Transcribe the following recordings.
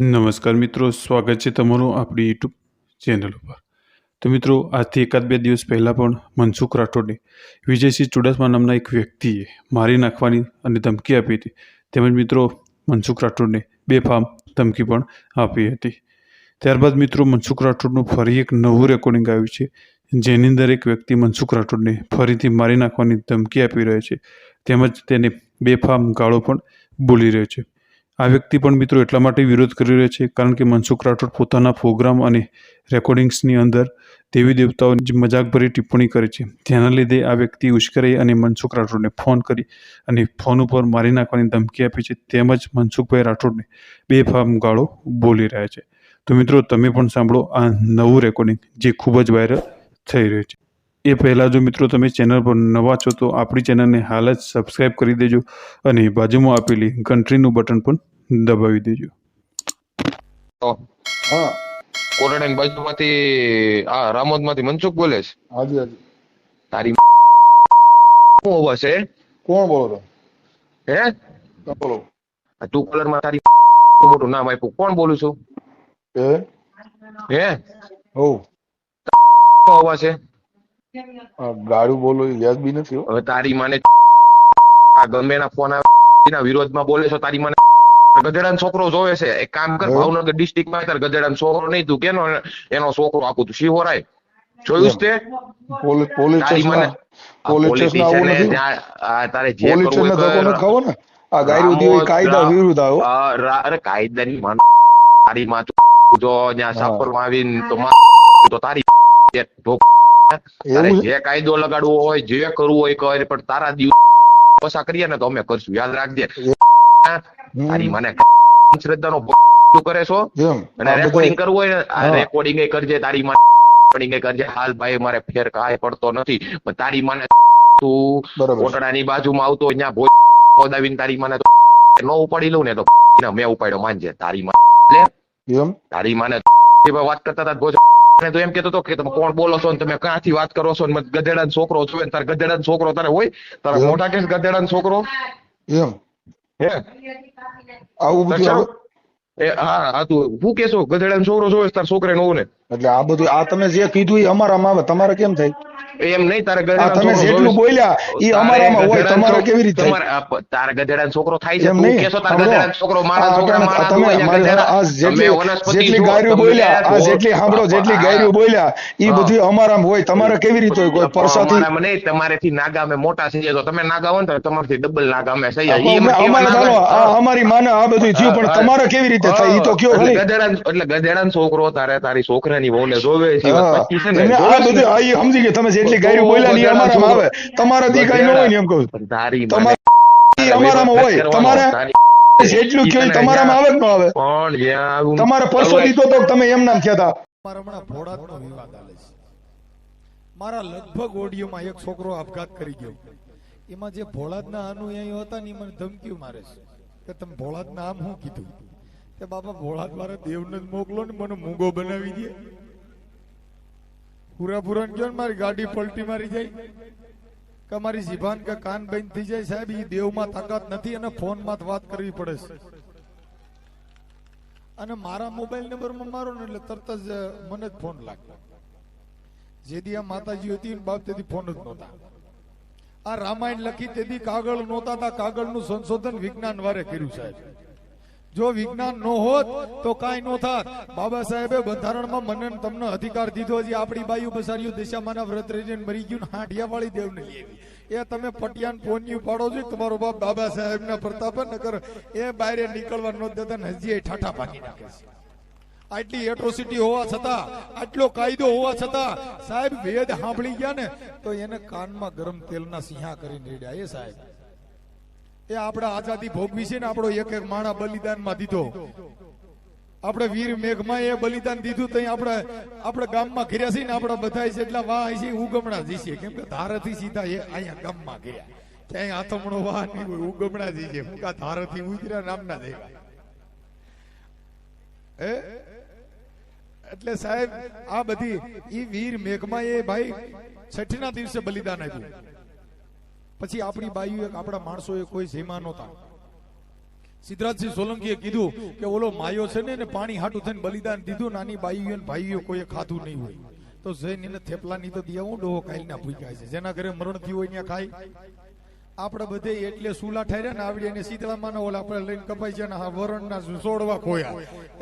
નમસ્કાર મિત્રો, સ્વાગત છે તમારું આપણી યુટ્યુબ ચેનલ ઉપર. તો મિત્રો, આજથી એકાદ બે દિવસ પહેલાં પણ મનસુખ રાઠોડને વિજયસિંહ ચુડાસમા નામના એક વ્યક્તિએ મારી નાખવાની અને ધમકી આપી હતી. તેમજ મિત્રો, મનસુખ રાઠોડને બે ફાર્મ ધમકી પણ આપી હતી. ત્યારબાદ મિત્રો, મનસુખ રાઠોડનું ફરી એક નવું રેકોર્ડિંગ આવ્યું છે, જેની અંદર એક વ્યક્તિ મનસુખ રાઠોડને ફરીથી મારી નાખવાની ધમકી આપી રહ્યો છે. તેમજ તેને બેફામ ગાળો પણ બોલી રહ્યો છે. આ વ્યક્તિ પણ મિત્રો એટલા માટે વિરોધ કરી રહ્યો છે, કારણ કે મનસુખ રાઠોડ પોતાના પ્રોગ્રામ અને રેકોર્ડિંગ્સની અંદર દેવી દેવતાઓની મજાકભરી ટિપ્પણી કરે છે. જેના લીધે આ વ્યક્તિ ઉશ્કેરાઈ અને મનસુખ રાઠોડને ફોન કરી અને ફોન ઉપર મારી નાખવાની ધમકી આપી છે, તેમજ મનસુખભાઈ રાઠોડને બેફામ ગાળો બોલી રહ્યા છે. તો મિત્રો, તમે પણ સાંભળો આ નવું રેકોર્ડિંગ જે ખૂબ જ વાયરલ થઈ રહ્યું છે. એ પહેલાં જો મિત્રો તમે ચેનલ પર નવા છો, તો આપણી ચેનલને હાલ જ સબસ્ક્રાઈબ કરી દેજો અને બાજુમાં આપેલી ઘંટડીનું બટન પણ દબાવી દેજો. તો હા. કોટડાની બાજુમાંથી આ રામોદમાંથી મનસુખ બોલે છે? હાજી હાજી. તારી શું હોવા છે? કોણ બોલો તો? હે? બોલો? તું કલરમાં તારી મોટું નામ આપ્યું. કોણ બોલું છું? હે? હે? હો. શું અવાજ છે? આ ગાડું બોલો વ્યાજબી નથી હવે તારી માને આ ગમે ના ફોન આવે એના વિરોધમાં બોલે છો તારી માને ગધેડાનો છોકરો જોવે છે એક કામ કર? ભાવનગર ડિસ્ટ્રિક્ટમાં તાર ગધેડાનો છોકરો નહીં તું કેનો એનો છોકરો આપું તું શિવરાય જોયું છે તે? પોલીસ પોલીસ તારે જે કરવું હોય ધક્કો નથી કર. ખાવો ને? આ ગાયરું કાયદા વિરુદ્ધ આવ્યો અરે કાયદાની માન તારી માં જો ત્યાં આવીને તો માં તો તારી તારે જે કાયદો લગાડવો હોય જે કરવું હોય કરે પણ તારા દિવસ પસા કરીએ ને તો અમે કરશું. યાદ રાખજે. તારી મને શ્રદ્ધાનો કરે છો? અને રેકોર્ડિંગ કરવું હોય ને હા. રેકોર્ડિંગ કરજે તારી માં રેકોર્ડિંગ કરજે. હાલ ભાઈ મારે ફેર કાંઈ પડતો નથી. પણ તારી માને તું કોટડાની બાજુમાં આવતો અહીંયા ભોજ ખોદાવીને તારી માને તો ન ઉપાડી લઉં ને તો મેં ઉપાડ્યો માનજે. તારી માં તારી માને એ વાત કરતા હતા ભોજ તો એમ કેતો હતો કે તમે કોણ બોલો છો ને તમે ક્યાંથી વાત કરો છો? ને ગધેડા છોકરો છો ને તારા ગધેડાનો છોકરો તારે હોય? તારા? મોટા કેસ ગધેડા છોકરો? એમ. હે? આવું બધું એ હા હા તું હું કેશો ગધેડાનો છોકરો જોવે તાર તારા છોકરા નો ને એટલે આ બધું આ તમે જે કીધું એ અમારામાં આવે તમારે કેમ થાય? એમ નહીં તારે ગધેડા તમે જેટલું બોલ્યા એ અમારામાં હોય તમારે કેવી રીતે? તમારે તારા ગધેડા છોકરો થાય છે તું કેસો તારા ગધેડા છોકરો મારા છોકરા મારા તમે. આ જેટલી જેટલી છો, ગાયરું બોલ્યા આ જેટલી સાંભળો જેટલી. ગાયરું બોલ્યા એ બધું અમારામાં હોય તમારે કેવી રીતે હોય? કોઈ પરસાથી મને તમારેથી નાગા અમે મોટા થઈ તો તમે નાગા હોય ને તમારથી ડબલ નાગા અમે થઈ જાય. અમારે ચાલો અમારી માને આ બધું થયું પણ તમારે કેવી રીતે થાય? એ તો કયો એટલે ગધેડા એટલે ગધેડા છોકરો તારે તારી છોકરાની વહુને જોવે છે એ વાત હા. સાચી છે ને જોવે આ બધું આ સમજી ગયા તમે જેટલી તો ગાયરું બોલ્યા ને અમારામાં આવે. તમારા દી કાંઈ ન હોય ને એમ કહું તમારે અમારામાં હોય. તમારા જેટલું કયો તમારામાં આવે કે ન આવે? પણ તમારે પરસો દીધો તો તમે એમ નામ થયા હતા. મારા હમણાં ભોળાતનો વિવાદ હાલે છે. મારા લગભગ ઓડિયોમાં એક છોકરો આપઘાત કરી ગયો. એમાં જે ભોળાતના અનુયાયીઓ હતા ને એ મને ધમકીઓ મારે છે. કે તમે ભોળાતના આમ શું કીધું? કે બાપા ભોળાત મારા દેવને જ મોકલો ને મને મૂંગો બનાવી દે. પૂરા પૂરા ગયો ને મારી ગાડી પલટી મારી જાય. કે મારી જીભાન કે કાન બંધ થઈ જાય સાહેબ એ દેવમાં તાકાત નથી અને ફોનમાં વાત કરવી પડે છે. અને મારા મોબાઈલ નંબરમાં મારો ને એટલે તરત જ મને જ ફોન લાગ્યો. જેદી આ માતાજી હતી ને બાપ તેથી ફોન જ નહોતા. આ રામાયણ લખી તેથી કાગળ નહોતા, તા કાગળનું સંશોધન વિજ્ઞાન વારે કર્યું સાહેબ. જો વિજ્ઞાન ન હોત, તો કાંઈ નો થાત. બાબા સાહેબે બંધારણમાં મને તમને અધિકાર દીધો છે. આપણી બાયુ બસારીઓ દિશામાંના વ્રત રહીને મરી ગયું ને હાંડિયા વાળી દેવ નહીં લેવી એ તમે પટિયાન પોન્યું પાડો છો તમારો બાપ બાબા સાહેબના ન નકર એ બાયરે નીકળવા ન દેતા ને હજી ઠાઠા પાકી નાખે છે. આટલી એટ્રોસિટી હોવા છતાં, આટલો કાયદો હોવા છતાં, સાહેબ વેદ સાંભળી ગયા ને, તો એને કાનમાં ગરમ તેલના સિંહા કરીને રેડ્યા. એ સાહેબ એ આપણા આઝાદી ભોગવી છે ને આપણો એક એક માણા બલિદાનમાં દીધો. આપણે વીર મેઘમાં એ બલિદાન દીધું તો આપણે આપણે ગામમાં ઘેર્યા છીએ ને આપણા બધા જેટલા વાહ છે ઉગમણા જઈશે કેમ કે ધારથી સીધા એ અહીંયા ગામમાં ઘેર્યા. ક્યાંય આથમણો વાહ નહીં હોય, ઉગમણા જઈશે હું કા ધારથી ઉતર્યા નામના દેવા. હે? એટલે સાહેબ, આ બધી ઈ વીર મેઘમાં એ ભાઈ છઠ્ઠીના દિવસે બલિદાન આપ્યું. પછી આપણી બાયુ એક આપણા માણસોએ કોઈ જેમાં નહોતા. સિદ્ધરાજસિંહ સોલંકીએ કીધું કે ઓલો માયો છે ને પાણી હાટું થઈને બલિદાન દીધું, નાની ને ભાઈઓ કોઈએ ખાધું નહીં હોય. તો જઈને એને થેપલાની તો દિયા હું ડોહો કાલના ભૂખ્યા છે. જેના ઘરે મરણ થયું હોય ત્યાં ખાય. આપણે બધે એટલે સુલા ઠાર્યા ને આવડી અને શીતળામાં ઓલા આપણે લઈને કપાઈ છે ને વરણ વરણના સોડવા ખોયા.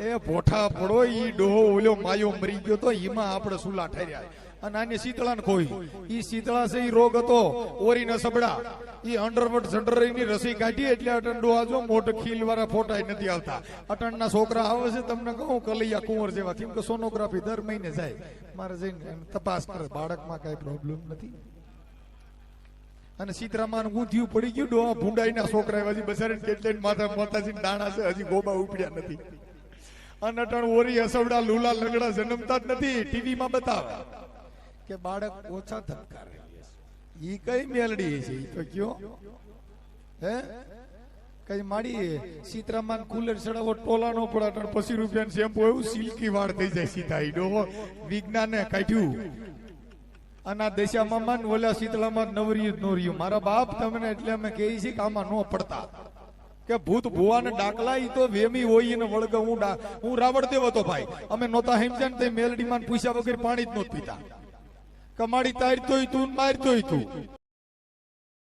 એ ભોઠા પડો ઈ ડોહો ઓલો માયો મરી ગયો તો એમાં આપણે સુલા ઠાર્યા. અને શીતળા શીતળાને ખોઈ. ઈ શીતળા છે, ઈ રોગ હતો. ઓરીને સબડા. ઈ અંડરવટની રસી કાઢી એટલે અટંડો આજો મોટો ખીલ વાળા ફોટા નથી આવતા. અટણના છોકરા આવે છે, તમને કહું, કલૈયા કુંવર જેવા. કેમ કે સોનોગ્રાફી દર મહિને જાય. મારે જઈને તપાસ કરે. બાળકમાં કઈ પ્રોબ્લેમ નથી? અને સીતરામાન ઊંધિયું પડી ગયું, ડોહા ભૂંડાઈના છોકરા હજી છે બચારીને કેટલાય માથા માતાજી દાણા છે, હજી ગોબા ઉપડ્યા નથી. અને અટણ ઓરી અસવડા, લુલા લગડા જન્મતા જ નથી. ટીવીમાં બતાવે. કે બાળક ઓછા ધબકારે ઈ કઈ મેલડી છે? તો કયો. હે? કઈ માડી સીતરામાન કુલર ચડાવો, ટોલા નો પડે અટણ પચીસ રૂપિયાનું શેમ્પુ એવું સિલ્કી વાળ થઈ જાય સીધા ઈ વિજ્ઞાને કાઢ્યું. અને આ દેશામાં મન ઓલા શીતળામાં નવરિયું જ મારા બાપ તમને એટલે અમે કહીએ છીએ કે આમાં ન પડતા. કે ભૂત ભુવા ને ડાકલા ઈ તો વેમી હોય ને વળગ. હું હું રાવણ દેવ હતો ભાઈ. અમે નહોતા હેમજા તે મેલડી માં પૂછ્યા વગર પાણી જ નહોત પીતા. કમાડી તારતોય તું મારતોય તું.